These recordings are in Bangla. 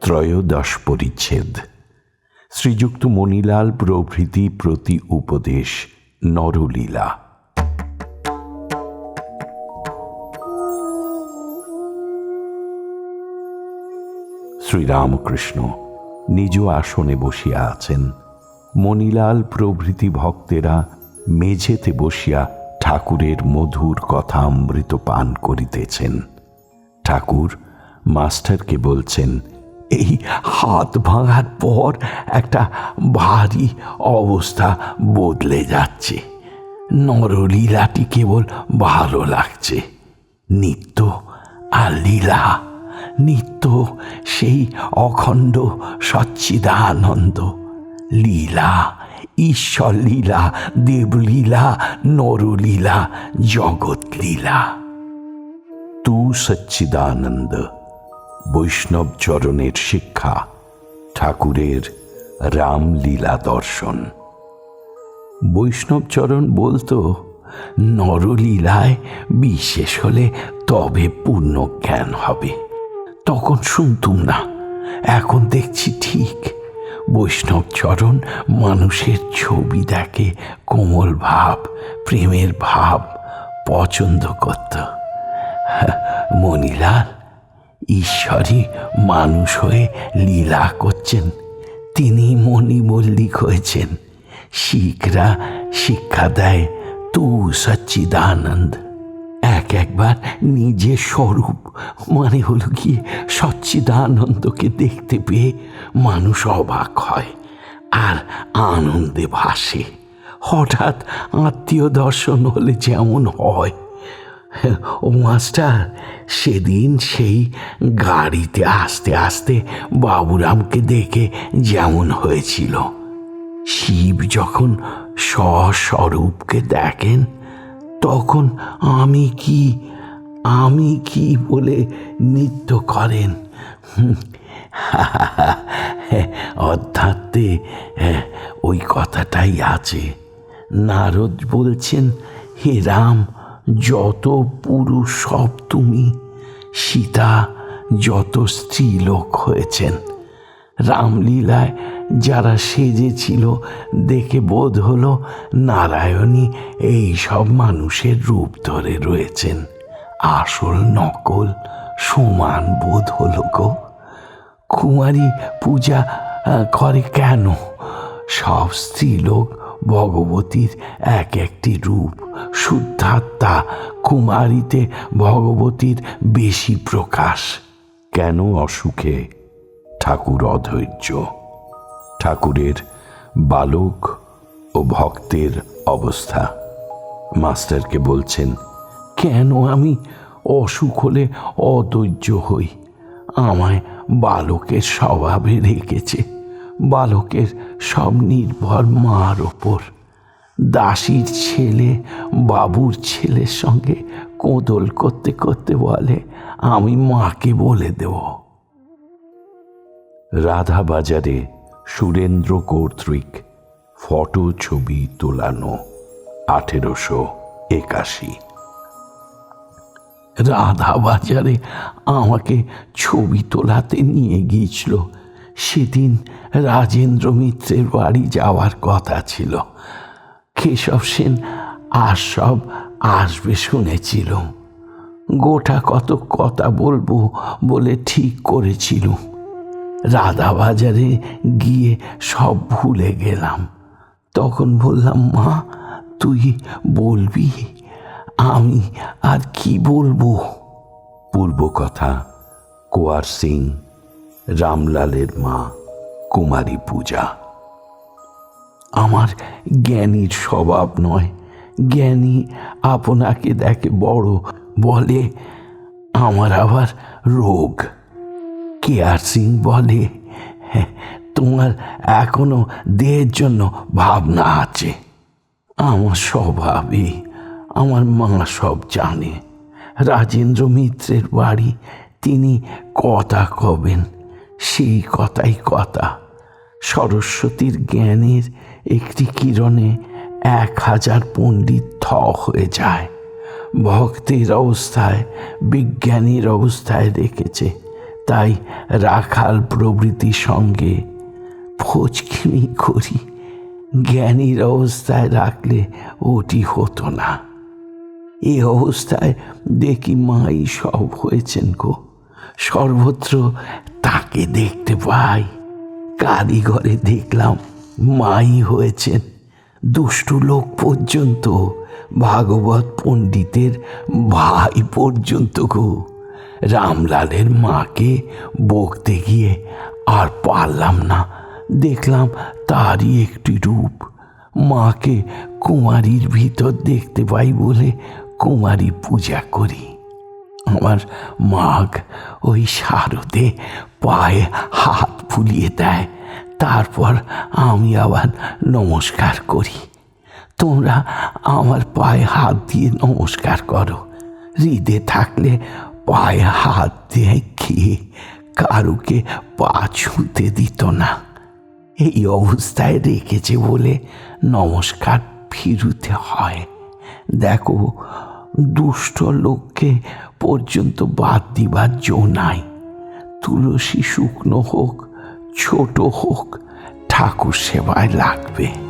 ত্রয়োদশ পরিচ্ছেদ। শ্রীযুক্ত মণিলাল প্রভৃতি প্রতি উপদেশ নরলীলা। শ্রীরামকৃষ্ণ নিজ আসনে বসিয়া আছেন। মণিলাল প্রভৃতি ভক্তেরা মেঝেতে বসিয়া ঠাকুরের মধুর কথা অমৃত পান করিতেছেন। ঠাকুর মাস্টারকে বলছেন, এই হাত ভাঙার পর একটা ভারী অবস্থা বদলে যাচ্ছে। নরলীলাটি কেবল ভালো লাগছে। নিত্য আর লীলা, নিত্য সেই অখণ্ড সচ্চিদানন্দ লীলা, ঈশ্বর লীলা দেবলীলা নরলীলা জগৎ লীলা। তু সচ্চিদানন্দ, বৈষ্ণব চরণের শিক্ষা, ঠাকুরের রামলীলা দর্শন। বৈষ্ণবচরণ বলতো নরলীলায় বিশেষ হলে তবে পূর্ণ জ্ঞান হবে। তখন শুনতুম না, এখন দেখছি ঠিক। বৈষ্ণবচরণ মানুষের ছবি দেখে কোমল ভাব, প্রেমের ভাব, পছন্দ করত। মণিলাল ঈশ্বরই মানুষ হয়ে লীলা করছেন। তিনি মণি মল্লিক হয়েছেন। শিখরা শিক্ষা দেয় তু সচ্চিদানন্দ। একবার নিজের স্বরূপ মানে হলো গিয়ে সচ্চিদানন্দকে দেখতে পেয়ে মানুষ অবাক হয় আর আনন্দে ভাসে। হঠাৎ আত্মীয় দর্শন হলে যেমন হয়। ও মাস্টার, সেদিন সেই গাড়িতে আসতে আসতে বাবুরামকে দেখে যেমন হয়েছিল। শিব যখন স্বস্বরূপকে দেখেন তখন আমি কি আমি কি বলে নৃত্য করেন? অধ্যাত্মে হ্যাঁ, ওই কথাটাই আছে। নারদ বলছেন হে রাম যত পুরুষ সব তুমি সীতা যত স্ত্রীলোক হয়েছেন। রামলীলায় যারা সেজেছিল, দেখে বোধ হলো নারায়ণী এই সব মানুষের রূপ ধরে রয়েছেন। আসল নকল সমান বোধ হলো গো। কুমারী পূজা করে কেন? সব স্ত্রীলোক ভগবতীর এক একটি রূপ। শুদ্ধাত্মা কুমারীতে ভগবতীর বেশি প্রকাশ। কেন অসুখে? ঠাকুর অধৈর্য। ঠাকুরের বালক ও ভক্তের অবস্থা। মাস্টারকে বলছেন, কেন আমি অসুখ হলে অধৈর্য হই? আমায় বালকের স্বভাবে রেখেছে। বালকের সব নির্ভর মার ওপর। দাসীর ছেলে, বাবুর ছেলের সঙ্গে কোদল করতে করতে বলে, আমি মাকে বলে দেব। রাধাবাজারে সুরেন্দ্র কর্তৃক ফটো ছবি তোলানো আঠেরোশো একাশি। রাধা বাজারে আমাকে ছবি তোলাতে নিয়ে গিয়েছিল। সেদিন রাজেন্দ্র মিত্রের বাড়ি যাওয়ার কথা ছিল। কেশব সেন আর সব আসবে শুনেছিল। গোটা কত কথা বলব বলে ঠিক করেছিল। রাধা বাজারে গিয়ে সব ভুলে গেলাম। তখন বললাম মা তুই বলবি? আমি আর কি বলব? পূর্ব কথা কোয়ার সিং রামলালের মা কুমারী পূজা। আমার জ্ঞানীর স্বভাব নয়। জ্ঞানী আপনাকে দেখে বড় বলে আমার আবার রোগ। কে আর সিং বলে? "হ্যাঁ, তোমার এখনও দেহের জন্য ভাবনা আছে। আমার স্বভাবে আমার মা সব জানে। রাজেন্দ্র মিত্রের বাড়ি তিনি কথা কবেন সেই কথাই কথা। সরস্বতীর জ্ঞানের একটি কিরণে এক হাজার পণ্ডিত থ হয়ে যায়। ভক্তের অবস্থায় বিজ্ঞানীর অবস্থায় রেখেছে তাই রাখাল প্রভৃতির সঙ্গে ফচকিমি করি। জ্ঞানীর অবস্থায় রাখলে ওটি হতো না। এ অবস্থায় দেখি মাই সব হয়েছেন গো। সর্বত্র তাকে দেখতে পাই। কারিগরে দেখলাম মাই হয়েছেন। দুষ্টু লোক পর্যন্ত, ভাগবত পণ্ডিতের ভাই পর্যন্ত গো। রামলালের মাকে বকতে গিয়ে আর পারলাম না। দেখলাম তারই একটি রূপ। মাকে কুমারীর ভিতর দেখতে পাই বলে কুমারী পূজা করি। আমার মাগ ওই শারদে পায়ে হাত ফুলিয়ে দেয়। তারপর আমি আবার নমস্কার করি। তোমরা আমার পায়ে হাত দিয়ে নমস্কার করো। হৃদে থাকলে পায়ে হাত দিয়ে খেয়ে কারুকে পা ছুঁতে দিত না। এই অবস্থায় রেখেছে বলে নমস্কার ফিরুতে হয়। দেখো, দুষ্ট লোককে পর্যন্ত বাদ দিবার জো নাই। তুলসী শুকনো হোক, ছোট হোক, ঠাকুর সেবায় লাগবে।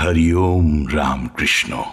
हरिओम राम कृष्णो